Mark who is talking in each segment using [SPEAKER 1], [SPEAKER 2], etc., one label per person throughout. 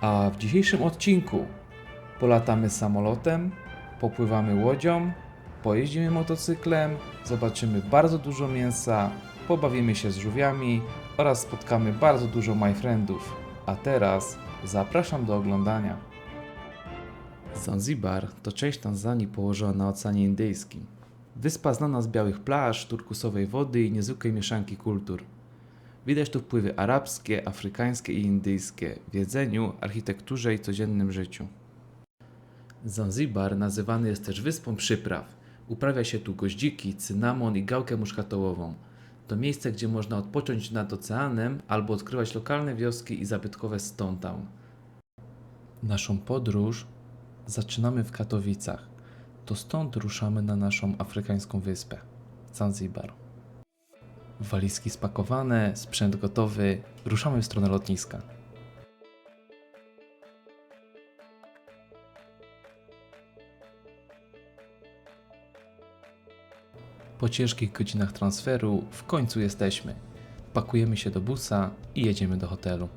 [SPEAKER 1] A w dzisiejszym odcinku polatamy samolotem, popływamy łodzią, pojeździmy motocyklem, zobaczymy bardzo dużo mięsa, pobawimy się z żółwiami oraz spotkamy bardzo dużo my friendów. A teraz zapraszam do oglądania. Zanzibar to część Tanzanii położona na Oceanie Indyjskim. Wyspa znana z białych plaż, turkusowej wody i niezwykłej mieszanki kultur. Widać tu wpływy arabskie, afrykańskie i indyjskie w jedzeniu, architekturze i codziennym życiu. Zanzibar nazywany jest też wyspą przypraw. Uprawia się tu goździki, cynamon i gałkę muszkatołową. To miejsce, gdzie można odpocząć nad oceanem albo odkrywać lokalne wioski i zabytkowe Town. Naszą podróż zaczynamy w Katowicach. To stąd ruszamy na naszą afrykańską wyspę Zanzibar. Walizki spakowane, sprzęt gotowy, ruszamy w stronę lotniska. Po ciężkich godzinach transferu w końcu jesteśmy. Pakujemy się do busa i jedziemy do hotelu.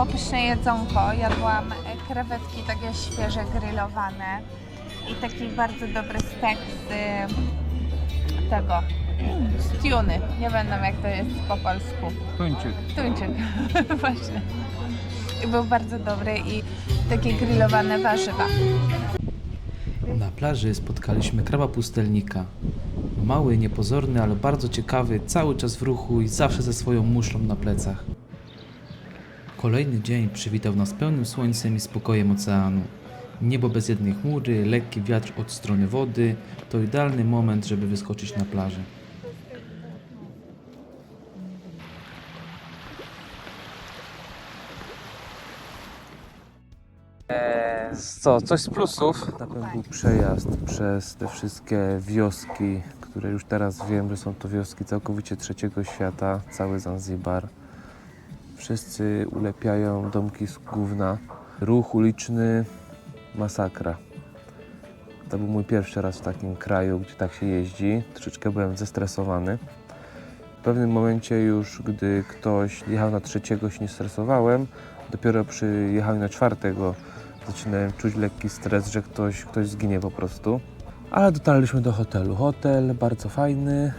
[SPEAKER 2] Było pyszne jedzonko. Jadłam e, krewetki takie świeże, grillowane i taki bardzo dobry stek z y, tego, z tuny. Nie wiem jak to jest po polsku.
[SPEAKER 3] Tuńczyk.
[SPEAKER 2] Tuńczyk, właśnie. I był bardzo dobry i takie grillowane warzywa.
[SPEAKER 1] Na plaży spotkaliśmy kraba pustelnika. Mały, niepozorny, ale bardzo ciekawy, cały czas w ruchu i zawsze ze swoją muszlą na plecach. Kolejny dzień przywitał nas pełnym słońcem i spokojem oceanu. Niebo bez jednej chmury, lekki wiatr od strony wody to idealny moment, żeby wyskoczyć na plażę.
[SPEAKER 3] Co, coś z plusów? Na pewno był przejazd przez te wszystkie wioski, które już teraz wiem, że są to wioski całkowicie trzeciego świata, cały Zanzibar. Wszyscy ulepiają domki z gówna. Ruch uliczny, masakra. To był mój pierwszy raz w takim kraju, gdzie tak się jeździ. Troszeczkę byłem zestresowany. W pewnym momencie już, gdy ktoś jechał na trzeciego, się nie stresowałem. Dopiero przy jechaniu na czwartego zaczynałem czuć lekki stres, że ktoś, ktoś zginie po prostu. Ale dotarliśmy do hotelu. Hotel bardzo fajny.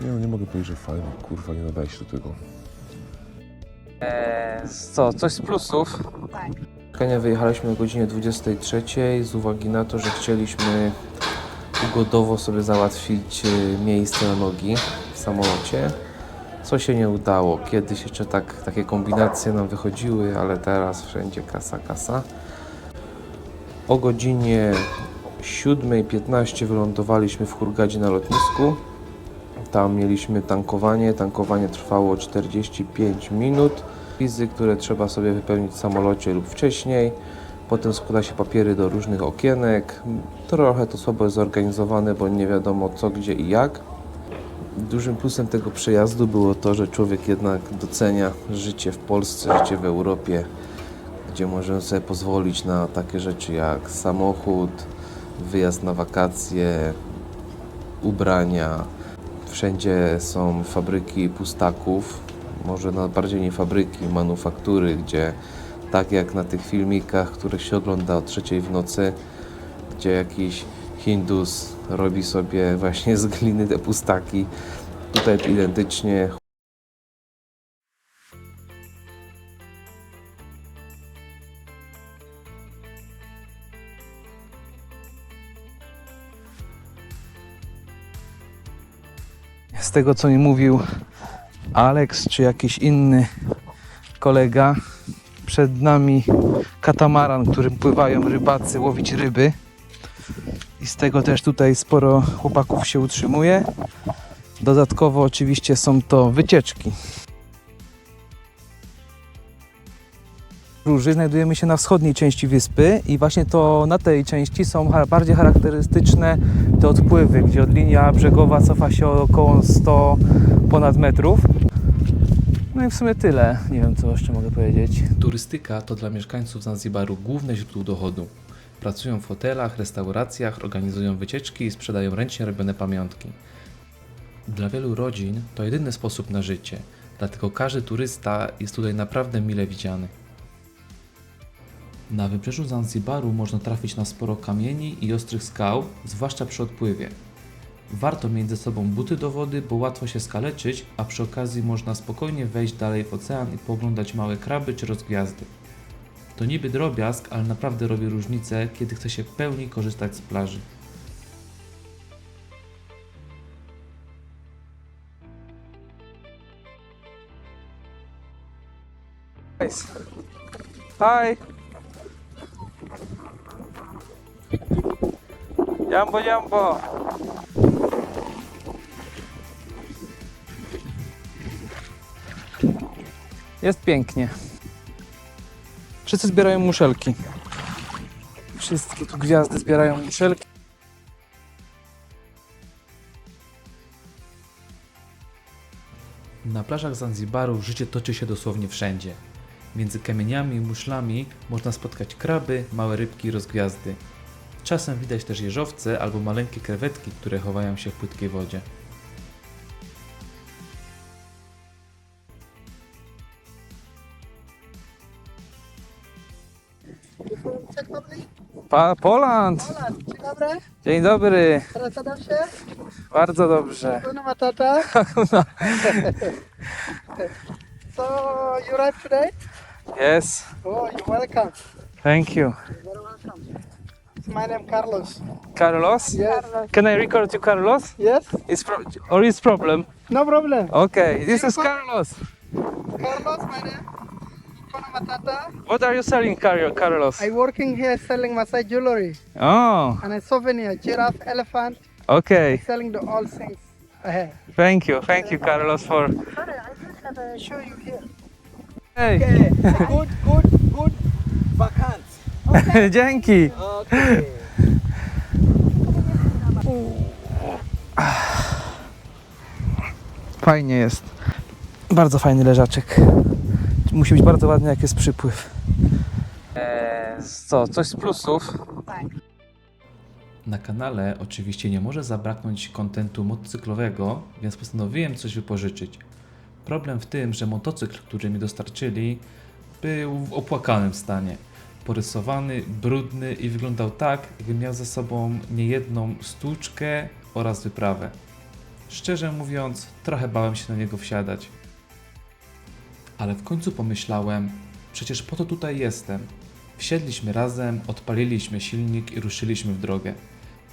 [SPEAKER 4] Nie, no nie mogę powiedzieć, że fajny, kurwa, nie nadaje się do tego.
[SPEAKER 3] Co, coś z plusów?
[SPEAKER 2] Tak.
[SPEAKER 3] Spotkania wyjechaliśmy o godzinie 23 z uwagi na to, że chcieliśmy ugodowo sobie załatwić y, miejsce na nogi w samolocie. Co się nie udało. Kiedyś jeszcze tak, takie kombinacje nam wychodziły, ale teraz wszędzie kasa, kasa. O godzinie 7.15 wylądowaliśmy w Hurgadzie na lotnisku. Tam mieliśmy tankowanie. Tankowanie trwało 45 minut. Wizy, które trzeba sobie wypełnić w samolocie lub wcześniej. Potem składa się papiery do różnych okienek. Trochę to słabo jest zorganizowane, bo nie wiadomo co, gdzie i jak. Dużym plusem tego przejazdu było to, że człowiek jednak docenia życie w Polsce, życie w Europie, gdzie możemy sobie pozwolić na takie rzeczy jak samochód, wyjazd na wakacje, ubrania. Wszędzie są fabryki pustaków, może no bardziej nie fabryki, manufaktury, gdzie tak jak na tych filmikach, które się ogląda o trzeciej w nocy, gdzie jakiś Hindus robi sobie właśnie z gliny te pustaki. Tutaj identycznie.
[SPEAKER 5] Z tego co mi mówił Alex czy jakiś inny kolega, przed nami katamaran, którym pływają rybacy łowić ryby. I z tego też tutaj sporo chłopaków się utrzymuje. Dodatkowo oczywiście są to wycieczki. Róży znajdujemy się na wschodniej części wyspy i właśnie to na tej części są bardziej charakterystyczne te odpływy, gdzie od linia brzegowa cofa się około 100 ponad metrów.
[SPEAKER 6] No i w sumie tyle. Nie wiem, co jeszcze mogę powiedzieć.
[SPEAKER 3] Turystyka to dla mieszkańców Zanzibaru główne źródło dochodu. Pracują w hotelach, restauracjach, organizują wycieczki i sprzedają ręcznie robione pamiątki. Dla wielu rodzin to jedyny sposób na życie, dlatego każdy turysta jest tutaj naprawdę mile widziany. Na wybrzeżu Zanzibaru można trafić na sporo kamieni i ostrych skał, zwłaszcza przy odpływie. Warto mieć ze sobą buty do wody, bo łatwo się skaleczyć, a przy okazji można spokojnie wejść dalej w ocean i pooglądać małe kraby czy rozgwiazdy. To niby drobiazg, ale naprawdę robi różnicę, kiedy chce się w pełni korzystać z plaży.
[SPEAKER 6] Hi. Jambo, jambo. Jest pięknie. Wszyscy zbierają muszelki. Wszystkie tu gwiazdy zbierają muszelki.
[SPEAKER 3] Na plażach Zanzibaru życie toczy się dosłownie wszędzie. Między kamieniami i muszlami można spotkać kraby, małe rybki i rozgwiazdy. Czasem widać też jeżowce albo maleńkie krewetki, które chowają się w płytkiej wodzie.
[SPEAKER 6] Pa Poland!
[SPEAKER 7] Dzień dobry,
[SPEAKER 6] Dzień dobry.
[SPEAKER 7] co tam się?
[SPEAKER 6] Bardzo dobrze.
[SPEAKER 7] Kuna Matata. so, you arrived today?
[SPEAKER 6] Yes.
[SPEAKER 7] Oh, you're welcome.
[SPEAKER 6] Thank you.
[SPEAKER 7] You're very welcome. It's my name Carlos.
[SPEAKER 6] Carlos?
[SPEAKER 7] Yes.
[SPEAKER 6] Can I record you, Carlos?
[SPEAKER 7] Yes,
[SPEAKER 6] It's pro- or is problem?
[SPEAKER 7] no problem.
[SPEAKER 6] Okay, this is Carlos.
[SPEAKER 7] Carlos, my name. Matata.
[SPEAKER 6] What are you selling, Car- Carlos?
[SPEAKER 7] I working here selling Maasai jewelry
[SPEAKER 6] Oh,
[SPEAKER 7] and a souvenir, giraffe, elephant,
[SPEAKER 6] okay.
[SPEAKER 7] selling the all things I have.
[SPEAKER 6] Thank you, thank you, Carlos, for.
[SPEAKER 7] Sorry, I just have a show you here.
[SPEAKER 6] Hey,
[SPEAKER 7] Okay, good, good, good vacant.
[SPEAKER 6] dzięki.
[SPEAKER 7] Okay.
[SPEAKER 6] Fajnie jest. Bardzo fajny leżaczek. Musi być bardzo ładny, jak jest przypływ. Eee, co, coś z plusów?
[SPEAKER 3] Na kanale oczywiście nie może zabraknąć kontentu motocyklowego, więc postanowiłem coś wypożyczyć. Problem w tym, że motocykl, który mi dostarczyli, był w opłakanym stanie. Porysowany, brudny i wyglądał tak, jakby miał ze sobą niejedną stłuczkę oraz wyprawę. Szczerze mówiąc, trochę bałem się na niego wsiadać. Ale w końcu pomyślałem, przecież po to tutaj jestem. Wsiedliśmy razem, odpaliliśmy silnik i ruszyliśmy w drogę.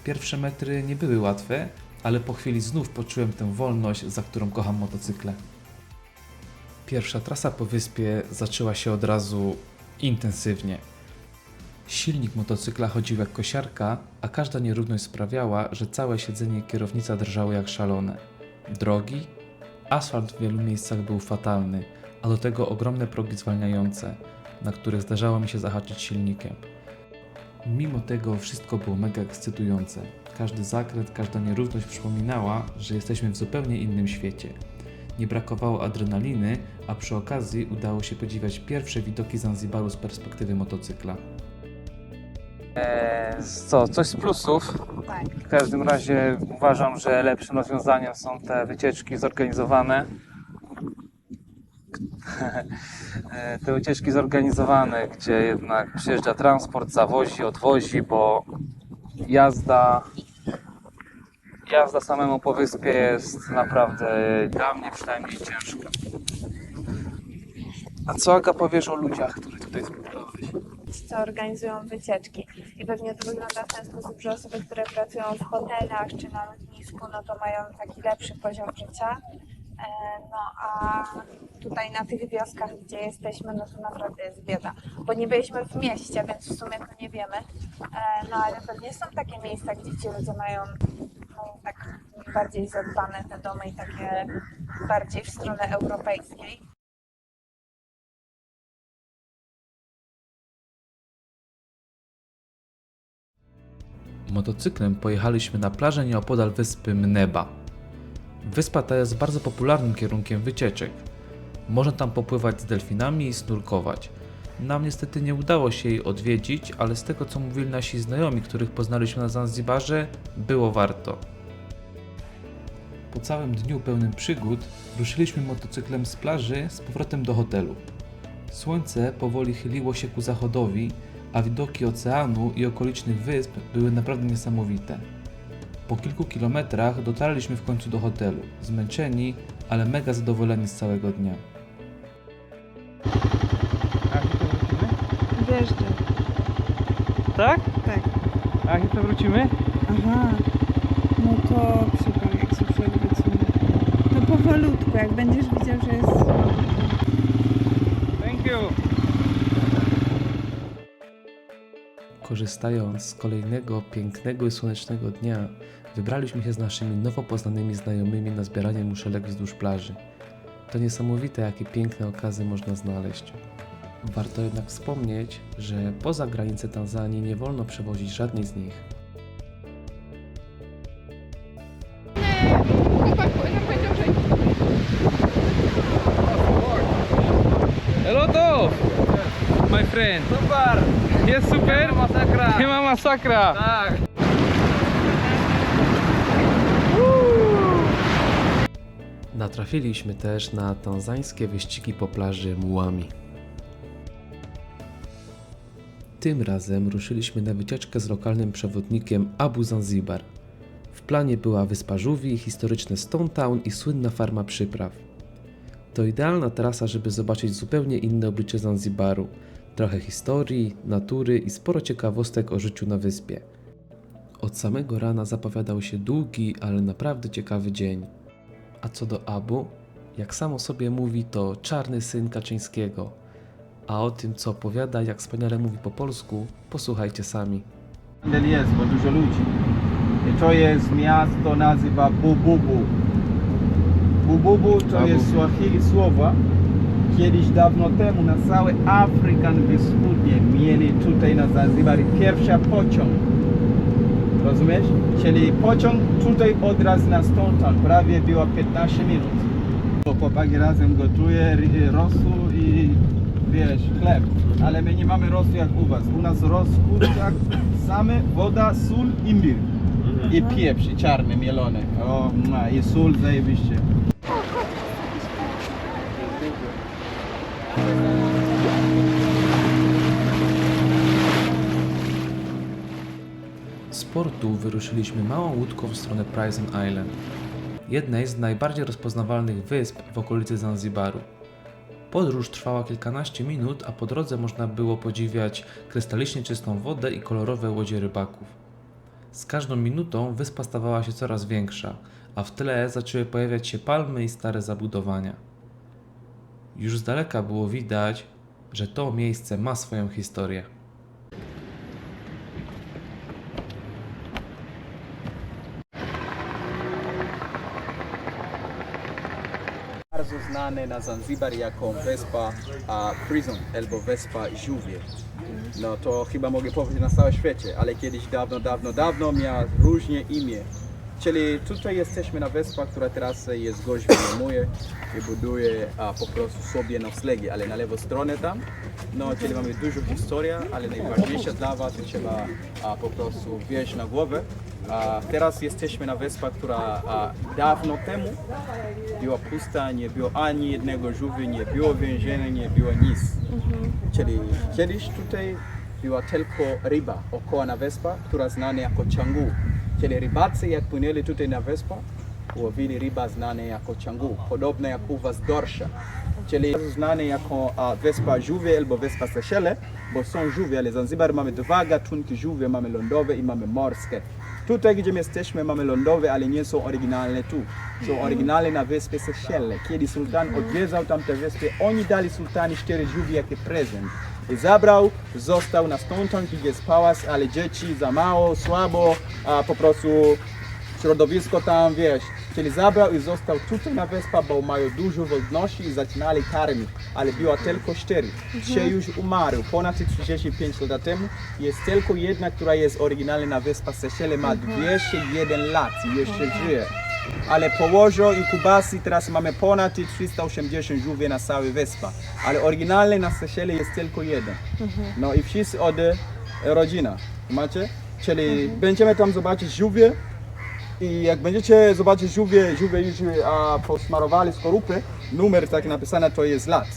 [SPEAKER 3] Pierwsze metry nie były łatwe, ale po chwili znów poczułem tę wolność, za którą kocham motocykle. Pierwsza trasa po wyspie zaczęła się od razu intensywnie. Silnik motocykla chodził jak kosiarka, a każda nierówność sprawiała, że całe siedzenie i kierownica drżały jak szalone. Drogi? Asfalt w wielu miejscach był fatalny, a do tego ogromne progi zwalniające, na których zdarzało mi się zahaczyć silnikiem. Mimo tego wszystko było mega ekscytujące. Każdy zakręt, każda nierówność przypominała, że jesteśmy w zupełnie innym świecie. Nie brakowało adrenaliny, a przy okazji udało się podziwiać pierwsze widoki Zanzibaru z perspektywy motocykla.
[SPEAKER 6] Co, coś z plusów? W każdym razie uważam, że lepszym rozwiązaniem są te wycieczki zorganizowane. Te wycieczki zorganizowane, gdzie jednak przyjeżdża transport, zawozi, odwozi, bo jazda jazda samemu po wyspie jest naprawdę dla mnie przynajmniej ciężka. A co Aga powiesz o ludziach, których tutaj spotkałeś?
[SPEAKER 8] Co organizują wycieczki. I pewnie to wygląda w ten sposób, że osoby, które pracują w hotelach czy na lotnisku, no to mają taki lepszy poziom życia. E, No a tutaj na tych wioskach, gdzie jesteśmy, no to naprawdę jest bieda. Bo nie byliśmy w mieście, więc w sumie to nie wiemy. E, No ale pewnie są takie miejsca, gdzie ci ludzie mają no, tak bardziej zadbane te domy i takie bardziej w stronę europejskiej.
[SPEAKER 3] Motocyklem pojechaliśmy na plażę nieopodal wyspy Mneba. Wyspa ta jest bardzo popularnym kierunkiem wycieczek. Można tam popływać z delfinami i snurkować. Nam niestety nie udało się jej odwiedzić, ale z tego co mówili nasi znajomi, których poznaliśmy na Zanzibarze, było warto. Po całym dniu pełnym przygód ruszyliśmy motocyklem z plaży z powrotem do hotelu. Słońce powoli chyliło się ku zachodowi, a widoki oceanu i okolicznych wysp były naprawdę niesamowite. Po kilku kilometrach dotarliśmy w końcu do hotelu, zmęczeni, ale mega zadowoleni z całego dnia.
[SPEAKER 6] A to wrócimy?
[SPEAKER 8] Wjeżdżaj.
[SPEAKER 6] Tak?
[SPEAKER 8] Tak.
[SPEAKER 6] A to wrócimy?
[SPEAKER 8] Aha. No to przypał, jak się przewrócimy. To powolutku, jak będziesz widział, że jest.
[SPEAKER 6] Thank you.
[SPEAKER 3] Korzystając z kolejnego pięknego i słonecznego dnia, wybraliśmy się z naszymi nowo poznanymi znajomymi na zbieranie muszelek wzdłuż plaży. To niesamowite, jakie piękne okazy można znaleźć. Warto jednak wspomnieć, że poza granice Tanzanii nie wolno przewozić żadnej z nich.
[SPEAKER 6] Hello to! My friend. Super! Jest super? Nie ma masakra. Nie ma masakra. Tak.
[SPEAKER 3] Natrafiliśmy też na tanzańskie wyścigi po plaży Muami. Tym razem ruszyliśmy na wycieczkę z lokalnym przewodnikiem Abu Zanzibar. W planie była wyspa Żółwi, historyczne Stone Town i słynna farma przypraw. To idealna trasa, żeby zobaczyć zupełnie inne oblicze Zanzibaru. Trochę historii, natury i sporo ciekawostek o życiu na wyspie. Od samego rana zapowiadał się długi, ale naprawdę ciekawy dzień. A co do Abu, jak samo sobie mówi, to czarny syn Kaczyńskiego. A o tym, co opowiada, jak wspaniale mówi po polsku, posłuchajcie sami.
[SPEAKER 9] Handel jest, bo dużo ludzi. I to jest miasto nazywa Bububu. Bububu to jest Swahili słowa. Kiedyś dawno temu na całej Afrykan Wschodniej mieli tutaj na Zanzibar pierwsza pociąg. Rozumiesz? Czyli pociąg tutaj od razu na Stone Town, prawie było 15 minut. Bo Chłopaki razem gotuje rosół i wiesz, chleb. Ale my nie mamy rosół jak u was. U nas rosół jak same woda, sól, imbir. I pieprz, i czarny, mielony. O, ma, i sól zajebiście.
[SPEAKER 3] Portu wyruszyliśmy małą łódką w stronę Prison Island, jednej z najbardziej rozpoznawalnych wysp w okolicy Zanzibaru. Podróż trwała kilkanaście minut, a po drodze można było podziwiać krystalicznie czystą wodę i kolorowe łodzie rybaków. Z każdą minutą wyspa stawała się coraz większa, a w tle zaczęły pojawiać się palmy i stare zabudowania. Już z daleka było widać, że to miejsce ma swoją historię.
[SPEAKER 9] Na Zanzibar jako wyspa a, Prison albo wyspa Żółwie. No to chyba mogę powiedzieć na całym świecie, ale kiedyś dawno, dawno, dawno miała różne imię. Czyli tutaj jesteśmy na wyspach, która teraz jest gość wynajmuje i buduje a, po prostu sobie noclegi, ale na lewą stronę tam, no czyli mamy dużo historii, ale najważniejsze dla Was trzeba a, po prostu wjeść na głowę. A, teraz jesteśmy na wyspach, która dawno temu była pusta, nie było ani jednego żółwi, nie było więzienia, nie było nic. Czyli kiedyś tutaj była tylko ryba około na wyspa, która znana jako changu. Czyli rybacy jak płynęli tutaj na wyspa, łowili ryba znane jako changu, podobne jak u was dorsza. Czyli znane jako a, wyspa żółwie albo wyspa Seychelle, bo są żółwie, ale Zanzibar mamy dwa gatunki żółwie, mamy lądowe i mamy morskie. Tutaj gdzie my jesteśmy mamy lądowe, ale nie są oryginalne tu. Są oryginalne na wyspie Seychelle. Kiedy sultan odwiedzał tamte wyspy, oni dali sultanie cztery żółwie jako prezent. I zabrał, został na Town, gdzie jest pałac, ale dzieci za mało, słabo, a po prostu środowisko tam, wiesz. Czyli zabrał i został tutaj na wyspa, bo mają dużo wolności i zaczynali karmić, ale była tylko cztery. Dzisiaj już umarł, ponad 35 lat temu. Jest tylko jedna, która jest oryginalna na wyspa Seychelle, ma 201 lat i jeszcze żyje. ale położo inkubacji teraz mamy ponad 380 żółwie na całej wyspa, ale oryginalnie na Seychelle jest tylko jeden. No i wszyscy od e, rodzina, macie? Czyli będziemy tam zobaczyć żółwie i jak będziecie zobaczyć żółwie, żółwie już a, posmarowali skorupy, numer taki napisany to jest lat.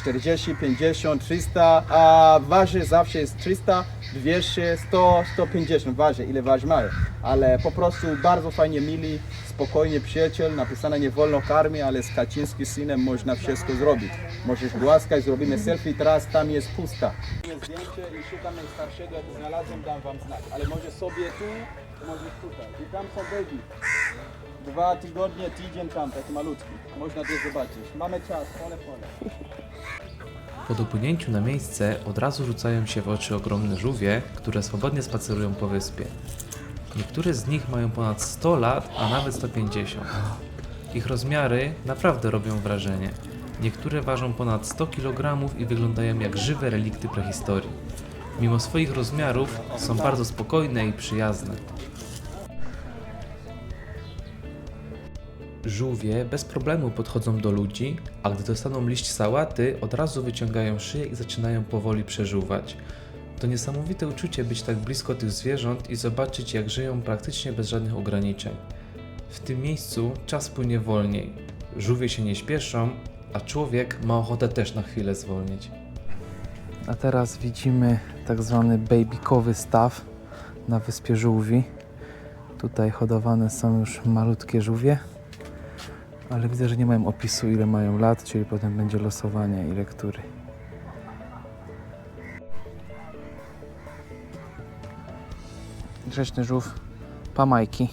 [SPEAKER 9] 40, 50, 300, a waży zawsze jest 300, 200, 100, 150, waży, ile waży mają. Ale po prostu bardzo fajnie mili, spokojnie przyjaciel, napisane nie wolno karmi, ale z Kaczyńskim synem można wszystko zrobić. Możesz głaskać, zrobimy selfie, teraz tam jest pusta. Zdjęcie i szukam najstarszego, jak znalazłem, dam wam znak. Ale może sobie tu, możesz tutaj. I tam są baby. Dwa tygodnie, tydzień tam, taki malutki. Można to zobaczyć. Mamy czas, pole, pole.
[SPEAKER 3] Po dopłynięciu na miejsce od razu rzucają się w oczy ogromne żółwie, które swobodnie spacerują po wyspie. Niektóre z nich mają ponad 100 lat, a nawet 150. Ich rozmiary naprawdę robią wrażenie. Niektóre ważą ponad 100 kg i wyglądają jak żywe relikty prehistorii. Mimo swoich rozmiarów są bardzo spokojne i przyjazne. Żółwie bez problemu podchodzą do ludzi, a gdy dostaną liść sałaty, od razu wyciągają szyję i zaczynają powoli przeżuwać. To niesamowite uczucie być tak blisko tych zwierząt i zobaczyć, jak żyją praktycznie bez żadnych ograniczeń. W tym miejscu czas płynie wolniej. Żółwie się nie śpieszą, a człowiek ma ochotę też na chwilę zwolnić.
[SPEAKER 6] A teraz widzimy tak zwany babykowy staw na wyspie żółwi. Tutaj hodowane są już malutkie żółwie, ale widzę, że nie mają opisu ile mają lat, czyli potem będzie losowanie ile który. Grzeczny żółw, pamajki.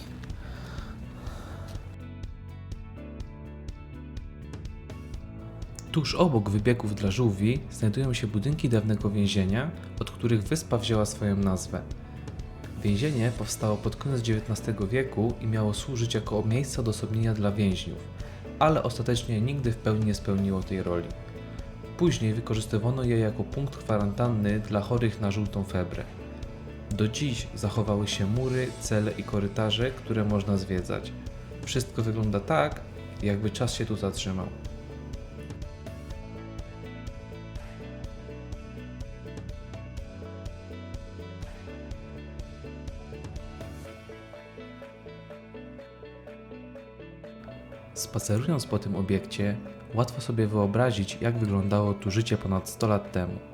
[SPEAKER 3] Tuż obok wybiegów dla żółwi znajdują się budynki dawnego więzienia, od których wyspa wzięła swoją nazwę. Więzienie powstało pod koniec XIX wieku i miało służyć jako miejsce odosobnienia dla więźniów, ale ostatecznie nigdy w pełni nie spełniło tej roli. Później wykorzystywano je jako punkt kwarantanny dla chorych na żółtą febrę. Do dziś zachowały się mury, cele i korytarze, które można zwiedzać. Wszystko wygląda tak, jakby czas się tu zatrzymał. Spacerując po tym obiekcie, łatwo sobie wyobrazić, jak wyglądało tu życie ponad 100 lat temu.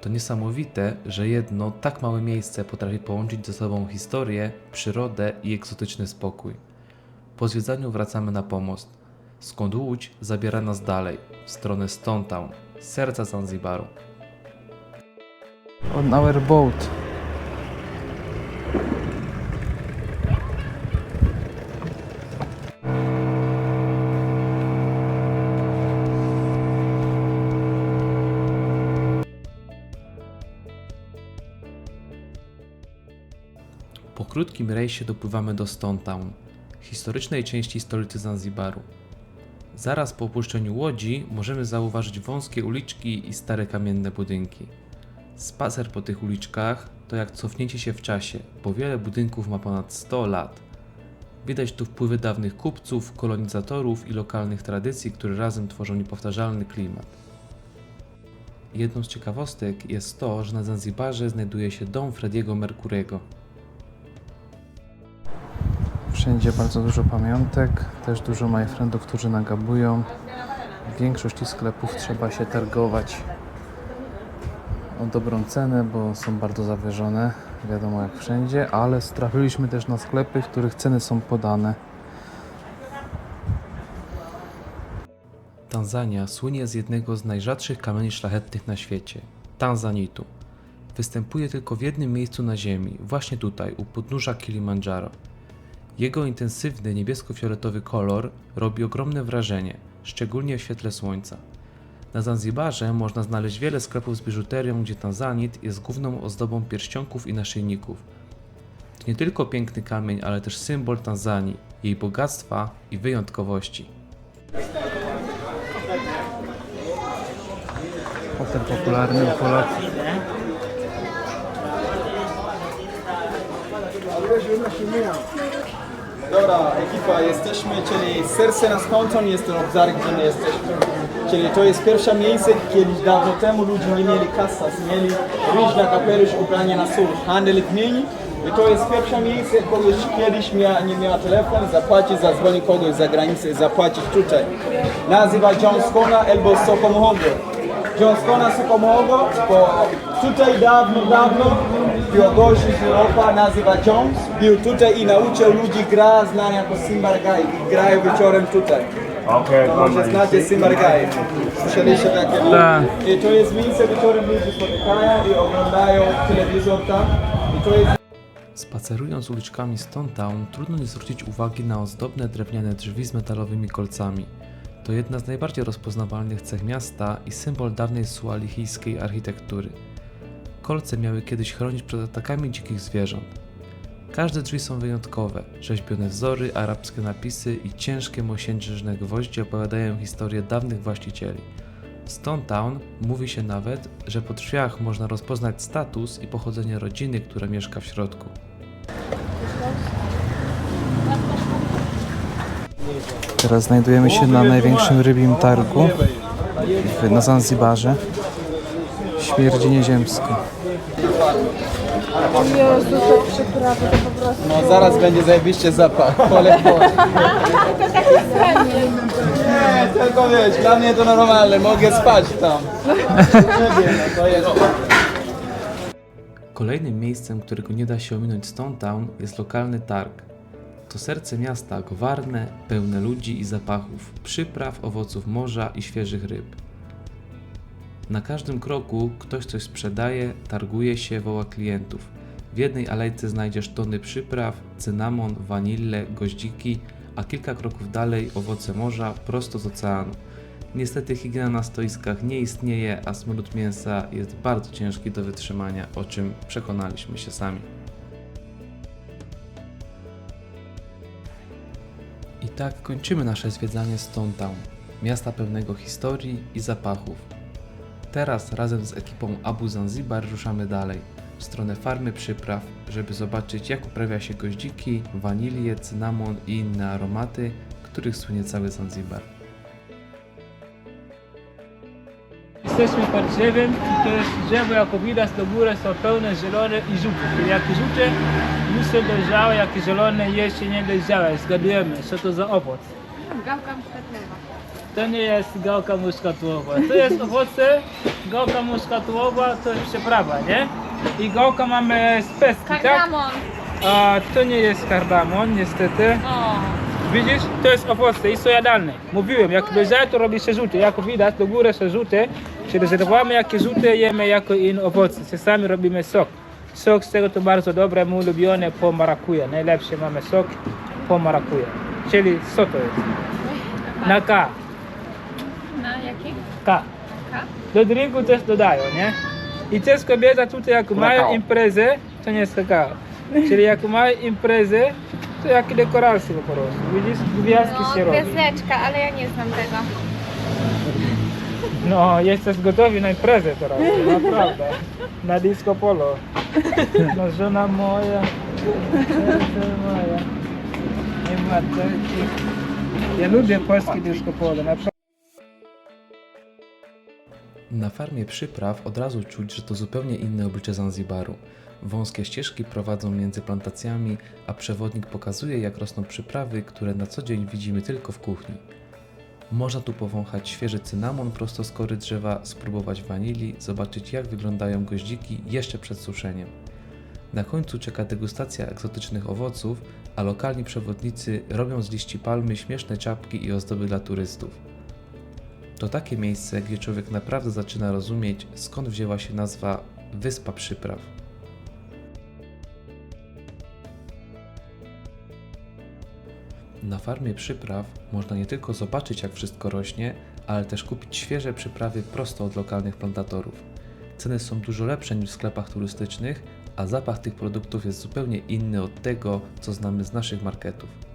[SPEAKER 3] To niesamowite, że jedno tak małe miejsce potrafi połączyć ze sobą historię, przyrodę i egzotyczny spokój. Po zwiedzaniu wracamy na pomost, skąd łódź zabiera nas dalej, w stronę Stone Town, serca Zanzibaru.
[SPEAKER 6] On our boat.
[SPEAKER 3] Krótkim rejsie dopływamy do Stone Town, historycznej części stolicy Zanzibaru. Zaraz po opuszczeniu łodzi możemy zauważyć wąskie uliczki i stare kamienne budynki. Spacer po tych uliczkach to jak cofnięcie się w czasie, bo wiele budynków ma ponad 100 lat. Widać tu wpływy dawnych kupców, kolonizatorów i lokalnych tradycji, które razem tworzą niepowtarzalny klimat. Jedną z ciekawostek jest to, że na Zanzibarze znajduje się dom Frediego Mercurego,
[SPEAKER 6] Wszędzie bardzo dużo pamiątek, też dużo my friendów, którzy nagabują. W większości sklepów trzeba się targować o dobrą cenę, bo są bardzo zawyżone, wiadomo jak wszędzie, ale trafiliśmy też na sklepy, w których ceny są podane.
[SPEAKER 3] Tanzania słynie z jednego z najrzadszych kamieni szlachetnych na świecie tanzanitu. Występuje tylko w jednym miejscu na Ziemi, właśnie tutaj, u podnóża Kilimandżaro. Jego intensywny niebiesko-fioletowy kolor robi ogromne wrażenie, szczególnie w świetle słońca. Na Zanzibarze można znaleźć wiele sklepów z biżuterią, gdzie tanzanit jest główną ozdobą pierścionków i naszyjników. To nie tylko piękny kamień, ale też symbol Tanzanii, jej bogactwa i wyjątkowości.
[SPEAKER 6] Hotel popularny u Polaków.
[SPEAKER 9] Dobra, ekipa, jesteśmy, czyli serce na Skonton jest ten obszar, gdzie my jesteśmy. Czyli to jest pierwsze miejsce, kiedyś dawno temu ludzie nie mieli kasas, mieli ryż na kapelusz, ubranie na sól, handel kmieni. I to jest pierwsze miejsce, kogoś kiedyś mia, nie miał telefon, zapłacić, zadzwonić kogoś za granicę, zapłacić tutaj. Nazywa John Skona albo Sokomohogo. John Skona Sokomohogo, bo tutaj dawno, dawno z Europa, nazywa Jones, był tutaj i nauczył ludzi gra znania jako Simbargaj i grają wieczorem tutaj. To może znacie Simbargaj. Słyszeliście takie?
[SPEAKER 6] Tak.
[SPEAKER 9] I to jest miejsce, wieczorem ludzie spotykają i oglądają telewizor tam. I to jest
[SPEAKER 3] Spacerując uliczkami Stone Town, trudno nie zwrócić uwagi na ozdobne drewniane drzwi z metalowymi kolcami. To jedna z najbardziej rozpoznawalnych cech miasta i symbol dawnej sualijskiej architektury. Kolce miały kiedyś chronić przed atakami dzikich zwierząt. Każde drzwi są wyjątkowe. Rzeźbione wzory, arabskie napisy i ciężkie mosiężne gwoździe opowiadają historię dawnych właścicieli. W Stone Town mówi się nawet, że po drzwiach można rozpoznać status i pochodzenie rodziny, która mieszka w środku.
[SPEAKER 6] Teraz znajdujemy się na największym rybim targu na Zanzibarze. Śmierdzi nieziemsko.
[SPEAKER 9] No zaraz będzie zajebiście zapach. Polek Nie, tylko wiesz, dla mnie to normalne, mogę spać tam. Nie wiem, no to jest.
[SPEAKER 3] Kolejnym miejscem, którego nie da się ominąć Stone Town jest lokalny targ. To serce miasta gwarne, pełne ludzi i zapachów, przypraw, owoców morza i świeżych ryb. Na każdym kroku ktoś coś sprzedaje, targuje się, woła klientów. W jednej alejce znajdziesz tony przypraw, cynamon, wanille, goździki, a kilka kroków dalej owoce morza prosto z oceanu. Niestety higiena na stoiskach nie istnieje, a smród mięsa jest bardzo ciężki do wytrzymania, o czym przekonaliśmy się sami. I tak kończymy nasze zwiedzanie Stone Town, miasta pełnego historii i zapachów. Teraz razem z ekipą Abu Zanzibar ruszamy dalej, w stronę farmy przypraw, żeby zobaczyć jak uprawia się goździki, wanilię, cynamon i inne aromaty, których słynie cały Zanzibar.
[SPEAKER 10] Jesteśmy pod drzewem i to jest drzewo, jako widać do góry są pełne zielone i żółte. Jak żółte już dojrzałe, jak zielone jeszcze nie dojrzałe. Zgadujemy, co to za owoc.
[SPEAKER 8] Gałka muszkatowa.
[SPEAKER 10] To nie jest gałka muszkatołowa. To jest owoce, gałka muszkatołowa to jest przyprawa, nie? I gałka mamy z tak?
[SPEAKER 8] Kardamon.
[SPEAKER 10] A to nie jest kardamon, niestety.
[SPEAKER 8] O.
[SPEAKER 10] Widzisz, to jest owoce i są jadalne. Mówiłem, jak dojrzały to robi się żółte. Jak widać, do góry są żółte. Czyli rezerwujemy jakie żółte, jemy jako inne owoce. Czasami robimy sok. Sok z tego to bardzo dobre, mój ulubiony po marakuja. Najlepszy mamy sok po marakuja. Czyli co to jest? Na K. K. Do drinku też dodają, nie? I też kobieta tutaj jak mają imprezę, to nie jest kakao. Czyli jak mają imprezę, to jakie dekoracje po prostu. Widzisz, gwiazdki
[SPEAKER 8] No,
[SPEAKER 10] się robi.
[SPEAKER 8] gwiazdeczka, ale ja nie znam tego.
[SPEAKER 10] No, jesteś gotowi na imprezę teraz, naprawdę. Na disco polo. No, żona moja, serce moja, nie ma takich. Ja lubię polskie disco polo, naprawdę.
[SPEAKER 3] Na farmie przypraw od razu czuć, że to zupełnie inne oblicze Zanzibaru. Wąskie ścieżki prowadzą między plantacjami, a przewodnik pokazuje, jak rosną przyprawy, które na co dzień widzimy tylko w kuchni. Można tu powąchać świeży cynamon prosto z kory drzewa, spróbować wanilii, zobaczyć jak wyglądają goździki jeszcze przed suszeniem. Na końcu czeka degustacja egzotycznych owoców, a lokalni przewodnicy robią z liści palmy śmieszne czapki i ozdoby dla turystów. To takie miejsce, gdzie człowiek naprawdę zaczyna rozumieć, skąd wzięła się nazwa Wyspa Przypraw. Na farmie przypraw można nie tylko zobaczyć, jak wszystko rośnie, ale też kupić świeże przyprawy prosto od lokalnych plantatorów. Ceny są dużo lepsze niż w sklepach turystycznych, a zapach tych produktów jest zupełnie inny od tego, co znamy z naszych marketów.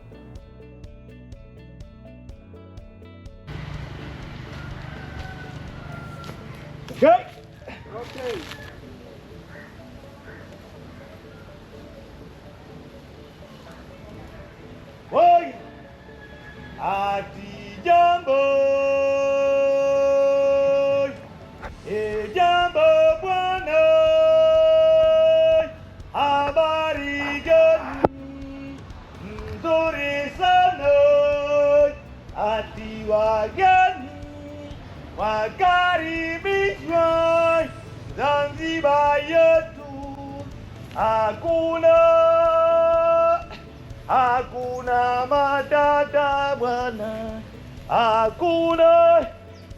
[SPEAKER 11] Hakuna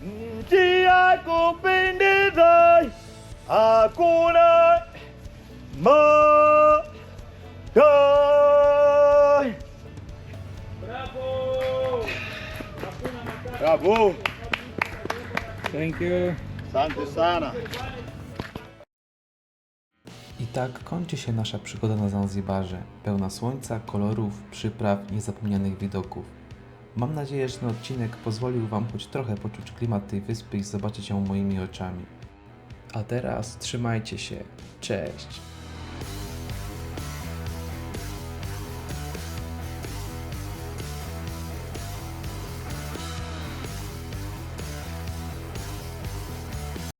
[SPEAKER 11] nchi ya kupendeza, hakuna moto.
[SPEAKER 10] Bravo!
[SPEAKER 11] Bravo,
[SPEAKER 10] Thank you.
[SPEAKER 11] asante sana.
[SPEAKER 3] I tak kończy się nasza przygoda na Zanzibarze, pełna słońca, kolorów, przypraw, niezapomnianych widoków. Mam nadzieję, że ten odcinek pozwolił Wam choć trochę poczuć klimat tej wyspy i zobaczyć ją moimi oczami. A teraz trzymajcie się. Cześć!